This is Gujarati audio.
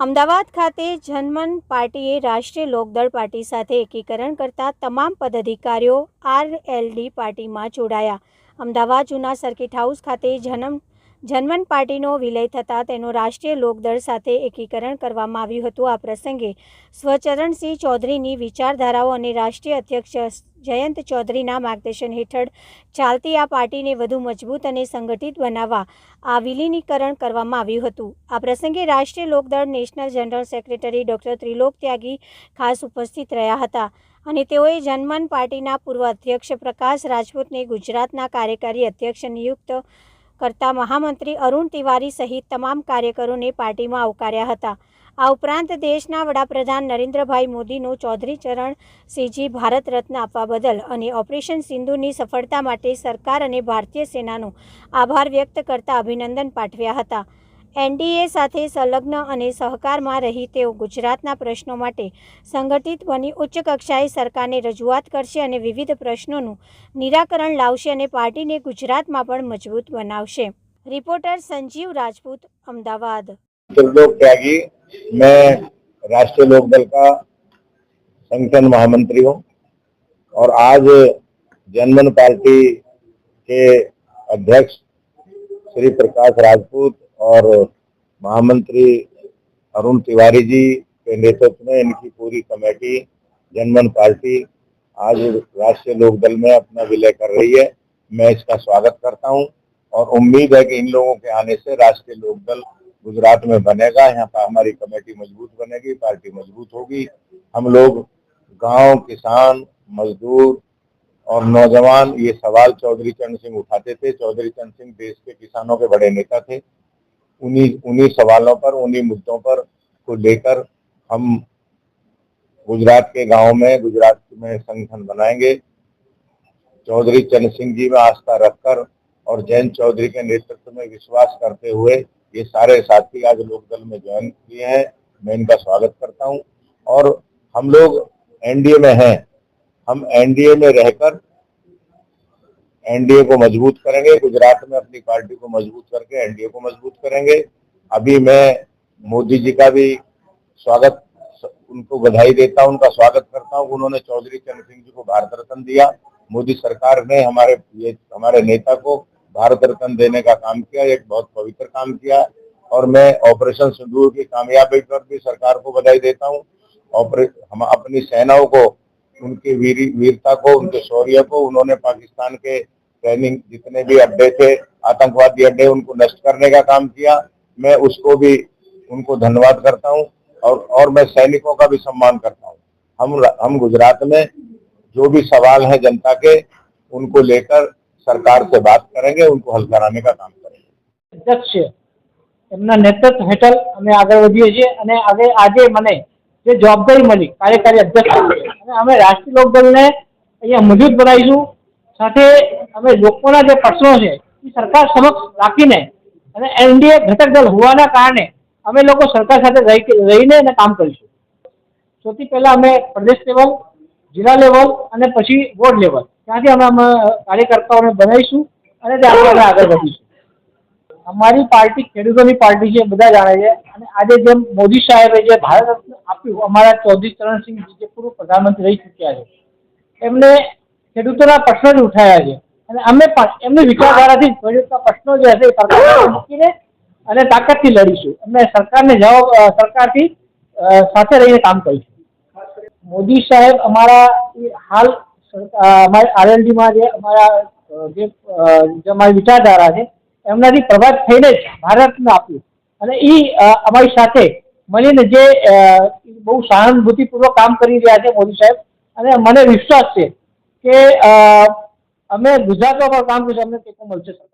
અમદાવાદ ખાતે જનમન પાર્ટીએ રાષ્ટ્રીય લોકદળ પાર્ટી સાથે એકીકરણ કરતા તમામ પદાધિકારીઓ આરએલડી પાર્ટીમાં જોડાયા. અમદાવાદ જૂના સર્કિટ હાઉસ ખાતે જનમ જનમન પાર્ટીનો વિલય થતાં તેનું રાષ્ટ્રીય લોકદળ સાથે એકીકરણ કરવામાં આવ્યું હતું. આ પ્રસંગે સ્વચરણસિંહ ચૌધરીની વિચારધારાઓ અને રાષ્ટ્રીય અધ્યક્ષ જયંત ચૌધરીના માર્ગદર્શન હેઠળ ચાલતી આ પાર્ટીને વધુ મજબૂત અને સંગઠિત બનાવવા આ વિલીનીકરણ કરવામાં આવ્યું હતું. આ પ્રસંગે Rashtriya Lokdal national general secretary doctor Trilok Tyagi ખાસ ઉપસ્થિત રહ્યા હતા અને તેઓએ જનમન પાર્ટીના પૂર્વ અધ્યક્ષ પ્રકાશ રાજપૂતને ગુજરાતના કાર્યકારી અધ્યક્ષ નિયુક્ત કરતા મહામંત્રી અરુણ તિવારી સહિત તમામ કાર્યકરોને પાર્ટીમાં આવકાર્યા હતા. આ ઉપરાંત દેશના વડાપ્રધાન નરેન્દ્રભાઈ મોદીનું ચૌધરી ચરણ સિંહજી ભારત રત્ન આપવા બદલ અને ઓપરેશન સિંધુની સફળતા માટે સરકાર અને ભારતીય સેનાનો આભાર વ્યક્ત કરતા અભિનંદન પાઠવ્યા હતા. એનડીએ સાથે સંલગ્ન અને સહકારમાં રહી તેઓ ગુજરાતના પ્રશ્નો માટે સંગઠિત બની ઉચ્ચ કક્ષાએ સરકારને રજૂઆત કરશે અને વિવિધ પ્રશ્નોનું નિરાકરણ લાવશે અને પાર્ટીને ગુજરાતમાં પણ મજબૂત બનાવશે રિપોર્ટર સંજીવ રાજપૂત અમદાવાદ त्रिलोक त्यागी मैं राष्ट्रीय लोकदल का संगठन महामंत्री हूँ और आज जनमन पार्टी के अध्यक्ष श्री प्रकाश राजपूत और महामंत्री अरुण तिवारी जी के नेतृत्व में इनकी पूरी कमेटी, जनमन पार्टी आज राष्ट्रीय लोकदल में अपना विलय कर रही है। मैं इसका स्वागत करता हूँ और उम्मीद है कि इन लोगों के आने से राष्ट्रीय लोकदल गुजरात में बनेगा। यहाँ पर हमारी कमेटी मज़बूत बनेगी, पार्टी मज़बूत होगी। हम लोग, गाँव, किसान, मजदूर और नौजवान, ये सवाल चौधरी चरण सिंह उठाते थे। चौधरी चरण सिंह देश के किसानों के बड़े नेता थे। उन्हीं उन्हीं सवालों पर, उन्हीं मुद्दों पर को लेकर हम गुजरात के गाँव में, गुजरात में संगठन बनाएँगे। चौधरी चरण सिंह जी में आस्था रखकर और जयंत चौधरी के नेतृत्व में विश्वास करते हुए ये सारे साथी आज लोकदल में ज्वाइन किए हैं। मैं इनका स्वागत करता हूँ। और हम लोग एनडीए में हैं। हम एनडीए में रहकर एनडीए को मज़बूत करेंगे, गुजरात में अपनी पार्टी को मज़बूत करके एनडीए को मज़बूत करेंगे। अभी मैं मोदी जी का भी स्वागत, उनको बधाई देता हूँ, उनका स्वागत करता हूँ। उन्होंने चौधरी चरण सिंह जी को भारत रत्न दिया। मोदी सरकार ने हमारे, ये हमारे नेता को भारत रत्न देने का काम किया, एक बहुत पवित्र काम किया। और मैं ऑपरेशन सिंदूर की कामयाबी पर भी सरकार को बधाई देता हूँ। हम अपनी सेनाओं को, उनकी वीर, वीरता को, उनके शौर्य को, उन्होंने पाकिस्तान के ट्रेनिंग जितने भी अड्डे थे आतंकवादी अड्डे उनको नष्ट करने का काम किया मैं उसको भी उनको धन्यवाद करता हूं और और मैं सैनिकों का भी सम्मान करता हूं हम हम गुजरात में जो भी सवाल है जनता के उनको लेकर सरकार से बात करेंगे उनको हल कराने का काम करेंगे અધ્યક્ષ છે એમના નેતૃત્વ હેઠળ અમે આગળ વધીએ છીએ અને આજે આજે મને જે જવાબદારી મળી કાર્યકારી અધ્યક્ષ તરીકે અને અમે રાષ્ટ્રીય લોકદળને અહીંયા મજબૂત બનાવીશું સાથે અમે લોકોના જે પ્રશ્નો છે, એ સરકાર સમક્ષ રાખીને અને એનડીએ ઘટક દળ હોવાના કારણે અમે લોકો સરકાર સાથે રહી રહીને એને કામ કરીશું. સૌથી પહેલાં અમે પ્રદેશ લેવલ, જિલ્લા લેવલ અને પછી વોર્ડ લેવલ. ત્યાંથી અમે અમે કાર્યકર્તાઓને બનાવીશું અને અમે આગળ વધીશું. અમારી પાર્ટી ખેડૂતોની પાર્ટી છે બધા જાણે છે. અને આજે જેમ મોદી સાહેબે જે ભારત રત્ન આપ્યું, અમારા ચૌધરી ચરણસિંહજી જે પૂર્વ પ્રધાનમંત્રી રહી ચૂક્યા છે, એમને ખેડૂતોના પ્રશ્નો જ ઉઠાવ્યા છે. અને અમે પણ એમની વિચારધારાથી ખેડૂતના પ્રશ્નો જે હશે એ સરકાર મૂકીને અને તાકાતથી લડીશું. અમે સરકારને જવાબ સરકારથી સાથે રહીને કામ કરીશું. મોદી સાહેબ અમારા હાલ અમારી આરએલડીમાં જે અમારા જે અમારી વિચારધારા છે, એમનાથી પ્રભાવિત થઈને જ ભારતને આપ્યું. અને એ અમારી સાથે મળીને જે બહુ સહાનુભૂતિપૂર્વક કામ કરી રહ્યા છે મોદી સાહેબ. અને મને વિશ્વાસ છે કે અમે ગુજરાતમાં પણ કામ કરીશું અમને ટેકો મળશે સરકાર